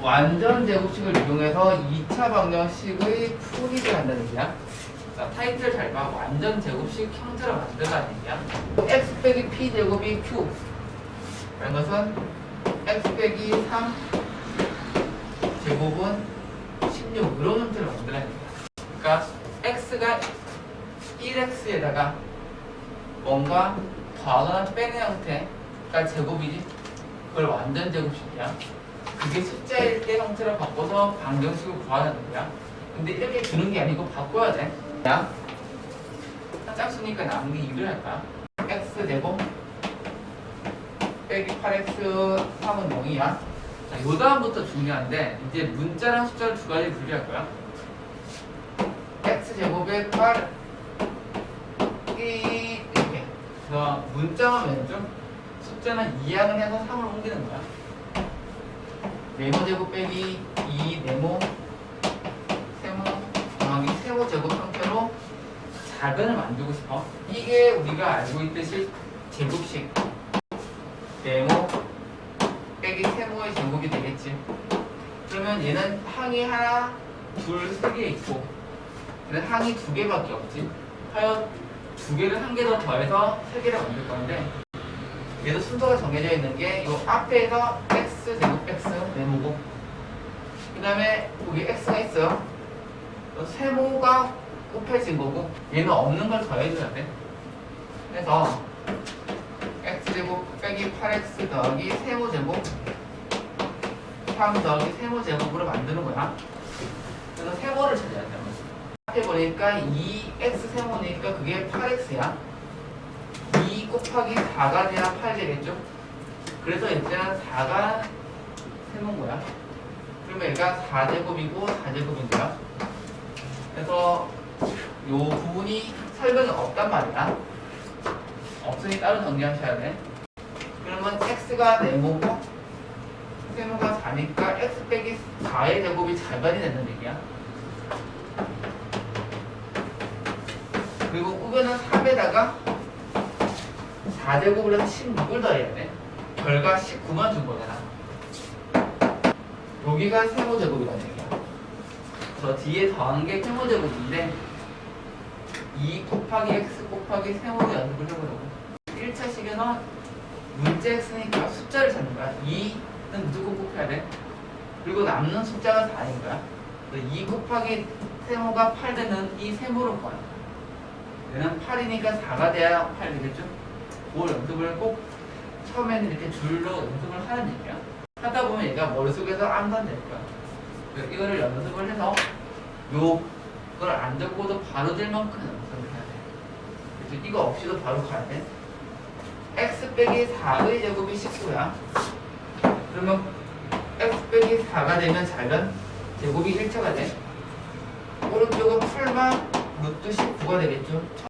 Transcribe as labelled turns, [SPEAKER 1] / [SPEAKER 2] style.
[SPEAKER 1] 완전 제곱식을 이용해서 2차 방정식의 풀이를 한다는 얘기야. 자, 타이틀 잘 봐. 완전 제곱식 형태로 만들라는 얘기야. x 빼기 p 제곱이 q. 라는 것은 x 빼기 3 제곱은 16 이런 형태로 만들라는 얘기야. 그러니까 x가 1x에다가 뭔가 더하거나 빼는 형태가 제곱이지. 그걸 완전 제곱식이야. 그게 숫자일 때 형태로 바꿔서 방정식을 구하는 거야. 근데 이렇게 주는 게 아니고 바꿔야 돼. 야, 짝수니까 남은 게 2를 할까? x 제곱 빼기 8x 3은 0이야. 자, 요 다음부터 중요한데 이제 문자랑 숫자를 두 가지 분리할 거야. x 제곱에 8이 이렇게. 그래서 문자만 왼쪽, 숫자는 이항을 해서 3을 옮기는 거야. 네모 제곱 빼기 2 네모 세모 더하기 세모 제곱 형태로 작은을 만들고 싶어. 이게 우리가 알고 있듯이 제곱식 네모 빼기 세모의 제곱이 되겠지. 그러면 얘는 항이 하나, 둘, 세 개 있고 얘는 항이 두 개밖에 없지. 하여 두 개를 한 개 더 더해서 세 개를 만들 건데 얘도 순서가 정해져 있는 게 이 앞에서 x 제곱 x? 네모고. 그 다음에 여기 x가 있어요. 또 세모가 곱해진 거고 얘는 없는 걸 더해줘야 돼. 그래서 x 제곱 빼기 8x 더하기 세모 제곱 3 더하기 세모 제곱으로 만드는 거야. 그래서 세모를 찾아야 돼. 앞에 보니까 2x 세모니까 그게 8x야. 2 곱하기 4가 돼야 8 되겠죠? 그래서 일단 4가 세모인 거야. 그러면 얘가 4제곱이고 4제곱인 거야. 그래서 요 부분이 설명이 없단 말이야. 없으니 따로 정리하셔야 돼. 그러면 x가 네모고 세모가 4니까 x 빼기 4의 제곱이 절반이 되는 얘기야. 그리고 우변은 3에다가 4제곱을 해서 16을 더해야 돼. 결과 19만 준 거잖아. 여기가 세모제곱이라는 얘기야. 저 뒤에 더한 게 세모제곱인데 2 곱하기 x 곱하기 세모를 연습을 해보려고. 1차 시계는 문자 x니까 숫자를 찾는 거야. 2는 무조건 곱해야 돼. 그리고 남는 숫자가 4인 거야. 2 곱하기 세모가 8 되는 이 세모를 구하는 거야. 얘는 8이니까 4가 돼야 8 되겠죠? 그 연습을 꼭 처음에는 이렇게 줄로 연습을 하는 얘기야. 하다 보면 얘가 머릿속에서 암산될 거야. 이거를 연습을 해서 요걸 안 적고도 바로 될 만큼 연습을 해야 돼. 그래서 이거 없이도 바로 가야 돼. x 빼기 4의 제곱이 19야. 그러면 x 빼기 4가 되면 작은 제곱이 1차가 돼. 오른쪽은 풀만 루트 19가 되겠죠.